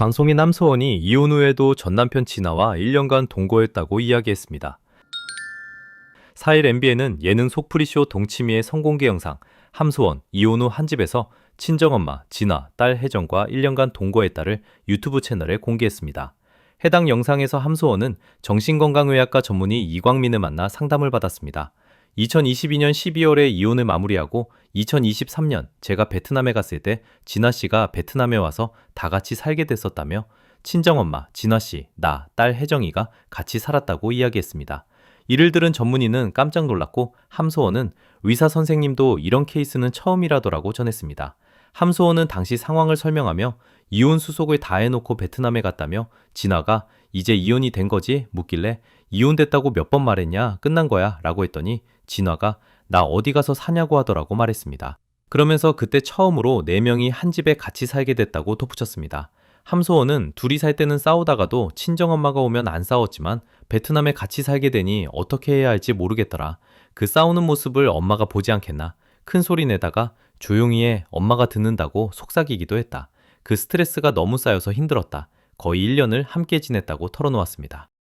방송인 함소원이 이혼 후에도 전 남편 진아와 1년간 동거했다고 이야기했습니다. 4일 MBN은 예능 속풀이쇼 동치미의 성공개 영상 함소원 이혼 후 한 집에서 친정엄마 진아, 딸 혜정과 1년간 동거했다를 유튜브 채널에 공개했습니다. 해당 영상에서 함소원은 정신건강의학과 전문의 이광민을 만나 상담을 받았습니다. 2022년 12월에 이혼을 마무리하고 2023년 제가 베트남에 갔을 때 진아 씨가 베트남에 와서 다 같이 살게 됐었다며 친정엄마 진아 씨, 나, 딸 혜정이가 같이 살았다고 이야기했습니다. 이를 들은 전문의는 깜짝 놀랐고 함소원은 의사 선생님도 이런 케이스는 처음이라더라고 전했습니다. 함소원은 당시 상황을 설명하며 이혼 수속을 다 해놓고 베트남에 갔다며 진아가 이제 이혼이 된 거지? 묻길래 이혼됐다고 몇 번 말했냐? 끝난 거야? 라고 했더니 진아가 나 어디 가서 사냐고 하더라고 말했습니다. 그러면서 그때 처음으로 4명이 한 집에 같이 살게 됐다고 덧붙였습니다. 함소원은 둘이 살 때는 싸우다가도 친정엄마가 오면 안 싸웠지만 베트남에 같이 살게 되니 어떻게 해야 할지 모르겠더라. 그 싸우는 모습을 엄마가 보지 않겠나. 큰 소리 내다가 조용히 해 엄마가 듣는다고 속삭이기도 했다. 그 스트레스가 너무 쌓여서 힘들었다. 거의 1년을 함께 지냈다고 털어놓았습니다.